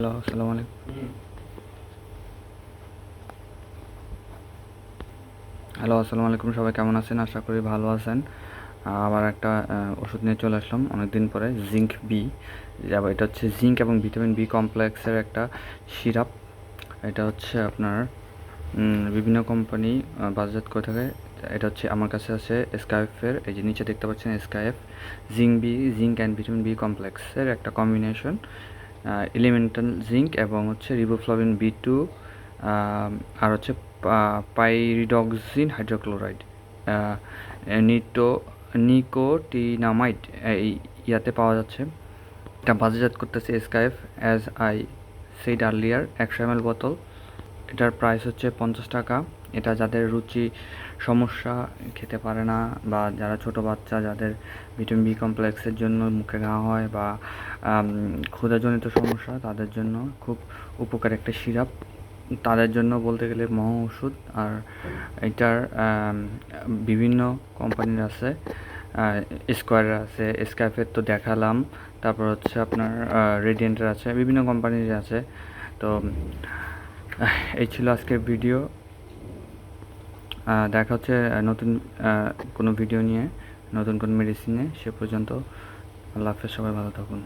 Hello, আসসালামু আলাইকুম। Hello, আসসালামু আলাইকুম, সবাই কেমন আছেন? আশা করি ভালো আছেন। আবার একটা ওষুধ নিয়ে চলে আসলাম অনেক দিন পরে, জিঙ্ক বি। এটা হচ্ছে জিঙ্ক এবং ভিটামিন বি কমপ্লেক্সের একটা সিরাপ। এটা হচ্ছে আপনার বিভিন্ন কোম্পানি বাজারজাত করে থাকে। এটা হচ্ছে আমার কাছে আছে এসকাইফের এই যে নিচে দেখতে পাচ্ছেন Eskayef zinc B, zinc and vitamin B কমপ্লেক্সের একটা কম্বিনেশন। এলিমেন্টাল জিঙ্ক এবং হচ্ছে রিবোফ্লাভিন বি টু আর হচ্ছে পাইরিডক্সিন হাইড্রোক্লোরাইড নিটো নিকোটিনামাইড এই ইয়াতে পাওয়া যাচ্ছে। এটা বাজারজাত করতেছে Eskayef as I said earlier একশো এম বোতল। এটার প্রাইস হচ্ছে পঞ্চাশ টাকা। এটা যাদের রুচি সমস্যা, খেতে পারে না বা যারা ছোট বাচ্চা যাদের ভিটামিন বি কমপ্লেক্সের জন্য মুখে ঘা হয় বা ক্ষুধাজনিত সমস্যা, তাদের জন্য খুব উপকার একটা সিরাপ। তাদের জন্য বলতে গেলে মহ ওষুধ। আর এটার বিভিন্ন কোম্পানির আছে স্কোয়ারের আছে স্ক্যাফের তো দেখালাম। তারপর হচ্ছে আপনার রেডিয়েন্টের আছে, বিভিন্ন কোম্পানির আছে। তো এই ছিল আজকের ভিডিও দেখা হচ্ছে নতুন কোনো ভিডিও নিয়ে, নতুন কোনো মেডিসিনে সে পর্যন্ত আল্লাহ হাফেজ, সবাই ভালো থাকুন।